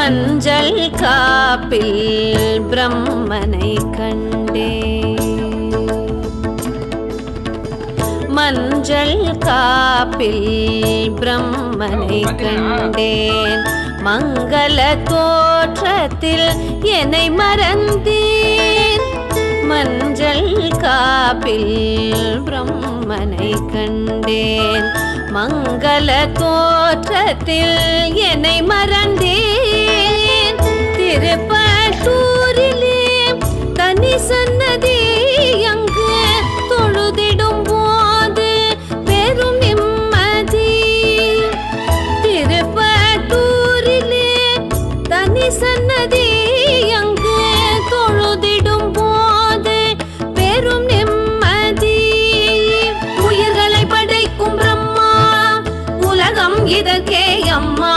மஞ்சள் காப்பில் பிரம்மனை கண்டே. மஞ்சள் காப்பில் பிரம்மனை கண்டேன். மங்கள தோற்றத்தில் என்னை மறந்தேன் மஞ்சள் காப்பில் பிரம்மனை கண்டேன். மங்கள தோற்றத்தில் என்னை மறந்தேன் திருப்பத்தூரிலே தனி சன்னதி அங்கு தொழுதிடும் போது பெரும் நிம்மதி. திருப்பத்தூரிலே தனி சன்னதி அங்கு தொழுதிடும் போது பெரும் நிம்மதி. இதற்கே அம்மா.